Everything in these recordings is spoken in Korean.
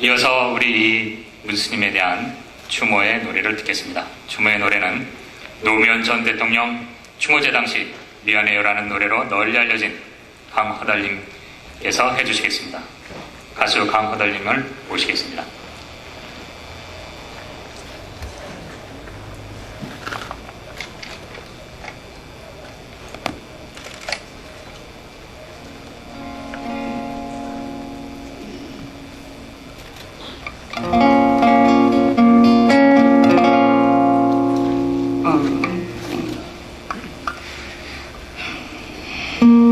이어서 우리 이 문스님에 대한 추모의 노래를 듣겠습니다. 추모의 노래는 노무현 전 대통령 추모제 당시 미안해요라는 노래로 널리 알려진 강허달님께서 해주시겠습니다. 가수 강허달님을 모시겠습니다. 이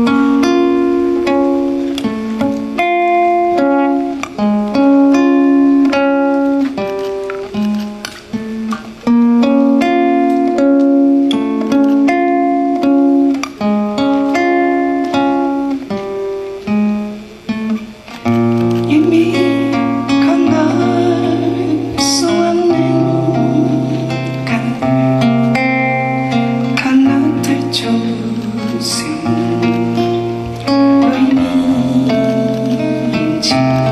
의미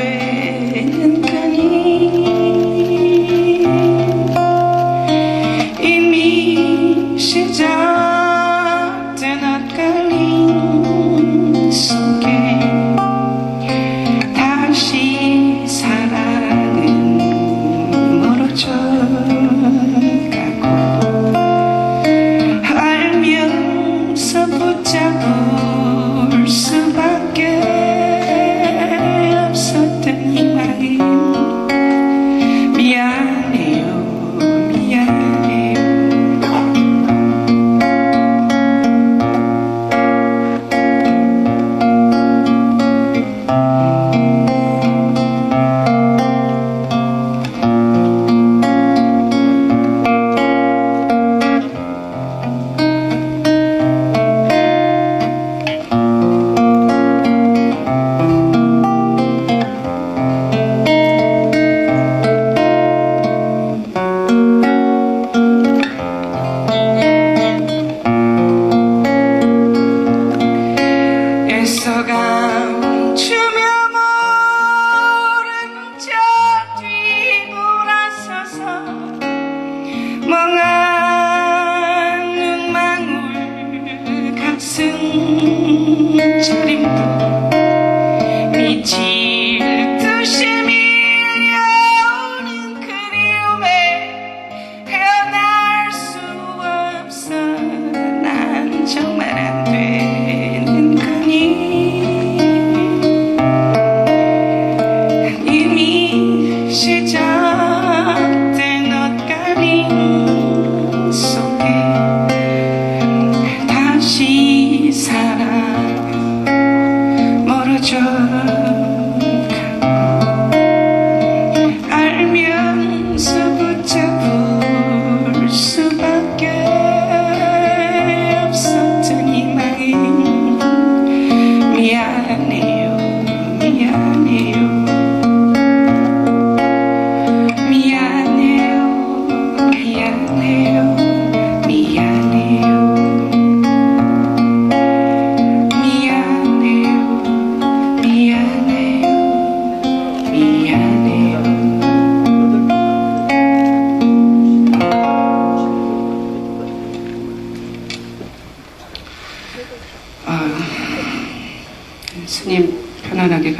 dream. love.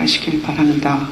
가시길 바랍니다.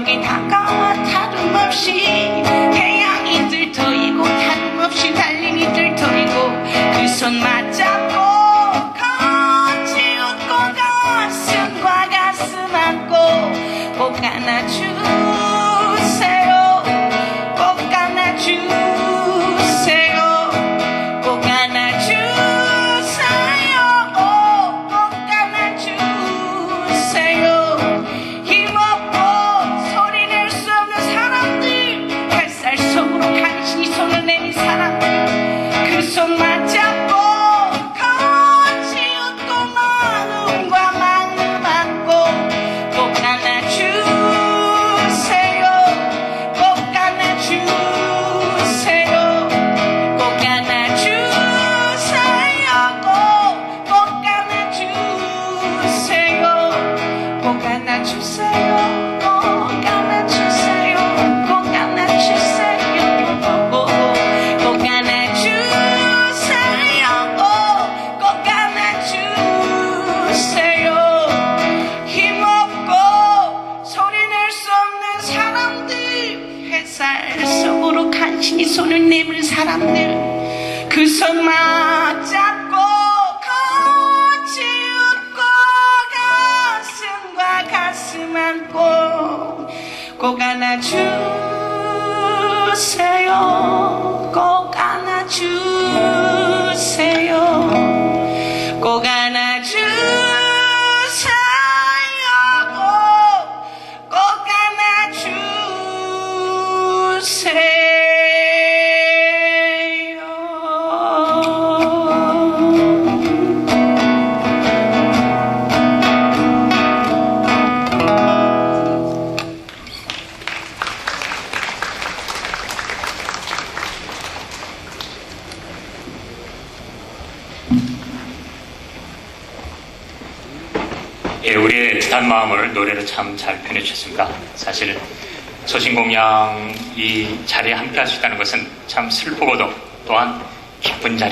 저녁이 다가와 다름없이. 태양이들 터이고 다름없이 달림이들 터이고 그 손 맞잡고 같이 웃고 가슴과 가슴 안고 꼭 안아주고 사람들 그 손 맞잡고 같이 웃고 가슴과 가슴 안고 꼭 안아주세요. 꼭 안아주세요 애틋한 마음을 노래로 참 잘 표현해 주셨습니다. 사실 소신공양 이 자리에 함께 할 수 있다는 것은 참 슬프고도 또한 기쁜 자리입니다.